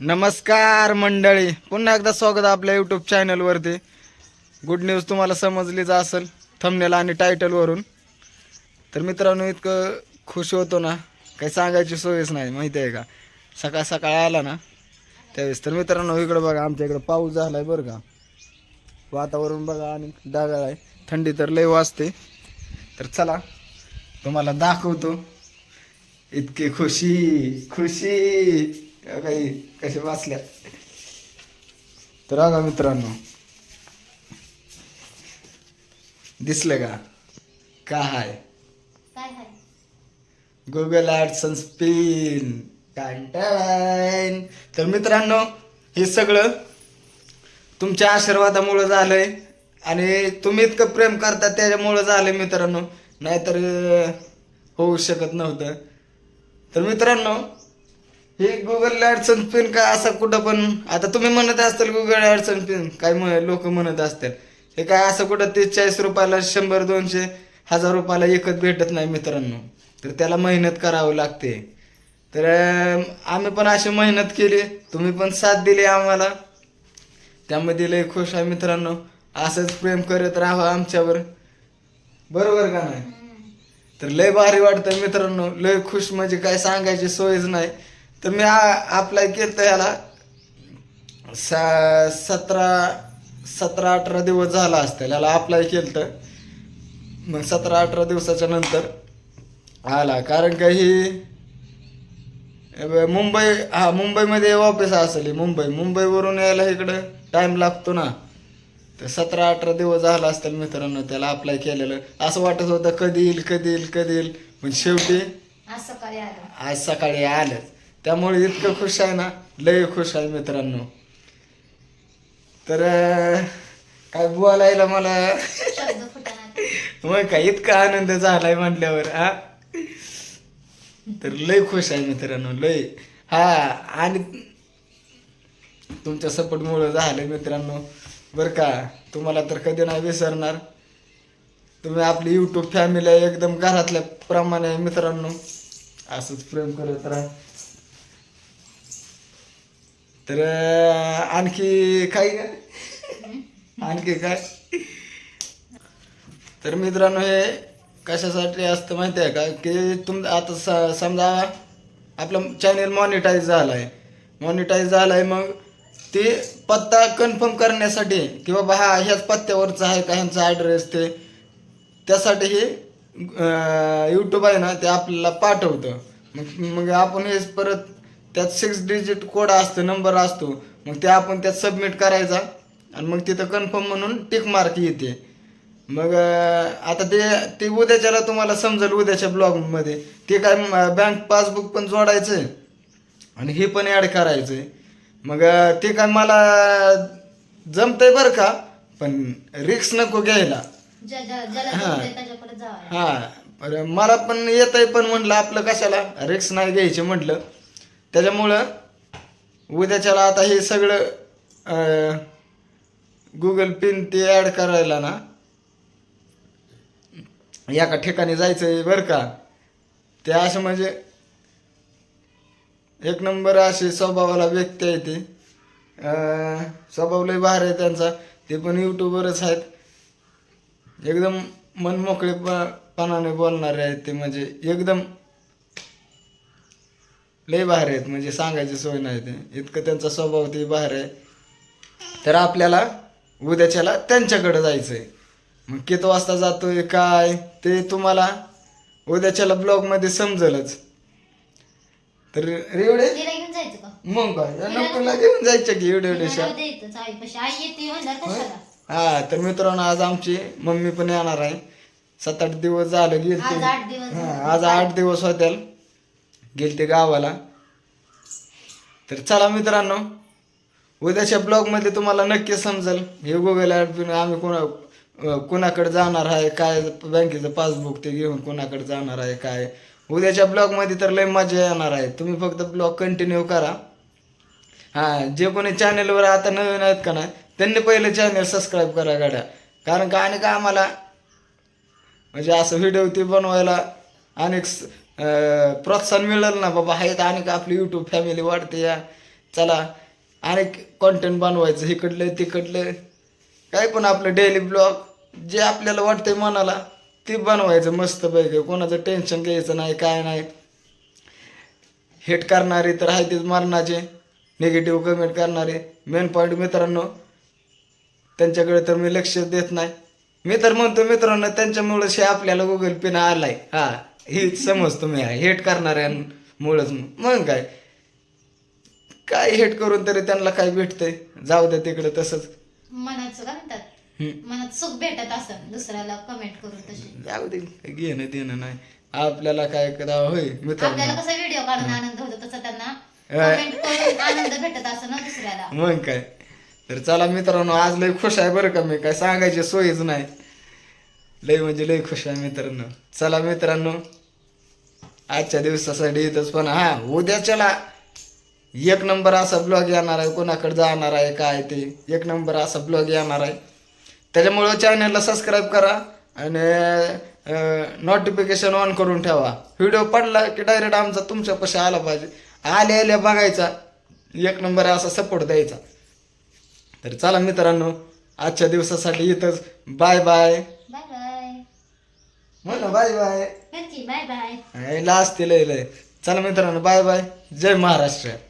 नमस्कार मंडळी. पुन्हा एकदा स्वागत आपल्या यूट्यूब चॅनलवरती गुड न्यूज तुम्हाला समजलीच असेल थमनेल आणि टायटलवरून तर मित्रांनो इतकं खुश होतो ना काही सांगायची सोयच नाही माहिती आहे का? सकाळ सकाळ आला ना त्यावेळेस तर मित्रांनो इकडं बघा आमच्या इकडं पाऊस झाला आहे बरं का? वातावरण बघा आणि ढगाळ आहे. थंडी तर लय वाजते. तर चला तुम्हाला दाखवतो. इतकी खुशी खुशी. काही कसे वाचल्या तर बघा मित्रांनो दिसलं का? काय हाय? गुगल ॲडसन स्पिन टाईन तर मित्रांनो हे सगळं तुमच्या आशीर्वादामुळं झालंय आणि तुम्ही इतकं प्रेम करता त्याच्यामुळं झालंय मित्रांनो. नाहीतर होऊ शकत नव्हतं. तर मित्रांनो हे गुगल ॲडसन पिन काय असं कुठं पण आता तुम्ही म्हणत असताल गुगल ॲडसन पिन काय म्हण लोक म्हणत असतील हे काय असं कुठं ते चाळीस रुपयाला शंभर दोनशे हजार रुपयाला एकच भेटत नाही मित्रांनो. तर त्याला मेहनत करावं लागते. तर आम्ही पण अशी मेहनत केली तुम्ही पण साथ दिली आम्हाला. त्यामध्ये लय खुश आहे मित्रांनो. असंच प्रेम करत राहा आमच्यावर. बरोबर का नाही? तर लय भारी वाटतं मित्रांनो. लय खुश म्हणजे काय सांगायची सोयच नाही. तर मी अप्लाय केलं याला. सा सतरा सतरा अठरा दिवस झाला असतील याला अप्लाय केलं मग सतरा अठरा दिवसाच्या नंतर आला. कारण का ही मुंबई हा मुंबईमध्ये ऑफिस असेल. मुंबई मुंबईवरून यायला इकडं टाइम लागतो ना. तर सतरा अठरा दिवस झाला असतील मित्रांनो त्याला अप्लाय केलेलं. असं वाटत होतं कधी येईल कधी येईल कधी येईल. पण शेवटी आज सकाळी आलं. आज सकाळी आलं. त्यामुळे इतकं खुश आहे ना लय खुश आहे मित्रांनो. तर काय बोलायला मला? मग काय इतका आनंद झालाय म्हटल्यावर हा? तर लय खुश आहे मित्रांनो लय हा आणि तुमच्या सपोर्टमुळं झालं मित्रांनो. बरं का? तुम्हाला तर कधी नाही विसरणार. तुम्ही आपली यूट्यूब फॅमिली एकदम घरातल्या प्रमाणे मित्रांनो. असंच प्रेम करत राहा. तर आणखी काही काय आणखी काय? तर मित्रांनो हे कशासाठी असतं माहिती आहे का? की तुम आता स समजा आपलं चॅनेल मॉनिटाईज झालं आहे मॉनिटाईज झालं आहे मग ते पत्ता कन्फर्म करण्यासाठी की बाबा हा ह्याच पत्त्यावरचा आहे का? ह्यांचा ॲड्रेस ते. त्यासाठी हे यूट्यूब आहे ना ते आपल्याला पाठवतं. मग मग आपण हे परत त्यात सिक्स डिजिट कोड असतो नंबर असतो. मग ते आपण त्यात सबमिट करायचा. आणि मग तिथं कन्फर्म म्हणून टिक मार्क येते. मग आता ते ते उद्याच्याला तुम्हाला समजेल उद्याच्या ब्लॉगमध्ये ते काय बँक पासबुक पण जोडायचं आहे आणि हे पण ॲड करायचं आहे मग ते काय मला जमतंय बरं का? पण रिक्स नको घ्यायला. हा. हा. मला पण येत आहे पण म्हटलं आपलं कशाला? रिक्स नाही घ्यायचे म्हटलं त्याच्यामुळं उद्याच्याला आता हे सगळं गुगल पिन ते ॲड करायला ना एका ठिकाणी जायचं आहे बरं का. ते असं म्हणजे एक नंबर असे स्वभावाला व्यक्ती आहे ते. स्वभाव लय बाहेर आहे त्यांचा. ते पण यूट्यूबवरच आहेत. एकदम मनमोकळे पणाने बोलणारे आहेत ते म्हणजे एकदम लय बाहेर आहेत म्हणजे सांगायची सोय नाही ते. इतकं त्यांचा स्वभाव ते बाहेर आहे. तर आपल्याला उद्याच्याला त्यांच्याकडे जायचं आहे मग किती वाजता जातोय काय? ते तुम्हाला उद्याच्याला ब्लॉगमध्ये समजेलच. तर का? मग काय? या नोकरीला घेऊन जायचं की एवढे एवढे हा तर मित्रांनो आज आमची मम्मी पण येणार आहे. सात आठ दिवस झालं गेलते. आज आठ दिवस हा, आज आठ दिवस होत्याल. गेलते गावाला. तर चला मित्रांनो उद्याच्या ब्लॉगमध्ये तुम्हाला नक्की समजेल. हे गुगल ॲप आम्ही कोणा कोणाकडे जाणार आहे काय बँकेचं पासबुक ते घेऊन कोणाकडे जाणार आहे काय? उद्याच्या ब्लॉगमध्ये तर लय मजा येणार आहे. तुम्ही फक्त ब्लॉग कंटिन्यू करा. हां जे कोणी चॅनेलवर आता नवीन आहेत का नाही त्यांनी पहिले चॅनल सबस्क्राईब करा गाड्या. कारण का आणि का आम्हाला म्हणजे असं व्हिडिओ ते बनवायला अनेक प्रोत्साहन मिळेल ना बाबा आहेत आणि आपली यूट्यूब फॅमिली वाढते या. चला आणि कॉन्टेंट बनवायचं इकडलं तिकडलं. काय पण आपलं डेली ब्लॉग जे आपल्याला वाटतंय मनाला ते बनवायचं मस्त पैकी. कोणाचं टेन्शन घ्यायचं नाही काय नाही. हेट करणारे तर आहे तेच मारणाचे. निगेटिव्ह कमेंट करणारे. मेन पॉईंट मित्रांनो त्यांच्याकडे तर मी लक्ष देत नाही. मी तर म्हणतो मित्रांनो त्यांच्यामुळेच हे आपल्याला गुगल पेनं आलाय. हा. ही समज तुम्ही हेट करणाऱ्यांमुळेच मग काय? काय हेट करून तरी त्यांना काय भेटतंय? जाऊ द्या तिकडे तसंच. मनाचं काय म्हणतात. मनात सुख भेटत असं दुसऱ्याला कमेंट करून तशी. जाऊ दे घेणं देणं नाही. आपल्याला काय करा होय आपल्याला मित्रांनो कसा व्हिडिओ काढून आनंद होतो तसं त्यांना अं. कमेंट करून आनंद भेटत असं ना दुसऱ्याला. मग काय? तर चला मित्रांनो आज लय खुश आहे बरं का मी. काय सांगायची सोयच नाही. लय म्हणजे लय खुश आहे मित्रांनो. चला मित्रांनो आजच्या दिवसासाठी इथंच पण हा उद्याच्याला एक नंबर असा ब्लॉग येणार आहे कोणाकडे जाणार आहे काय ते. एक नंबर असा ब्लॉग येणार आहे. त्याच्यामुळं चॅनलला सबस्क्राईब करा आणि नोटिफिकेशन ऑन करून ठेवा. व्हिडिओ पडला की डायरेक्ट आमचा तुमच्यापाशी आला पाहिजे. आले आले बघायचा. एक नंबर असा सपोर्ट द्यायचा. तर चला मित्रांनो आजच्या दिवसासाठी इथंच. Bye bye bye bye. Bye bye. Bye bye last लय लय. चला मित्रांनो बाय बाय. जय महाराष्ट्र.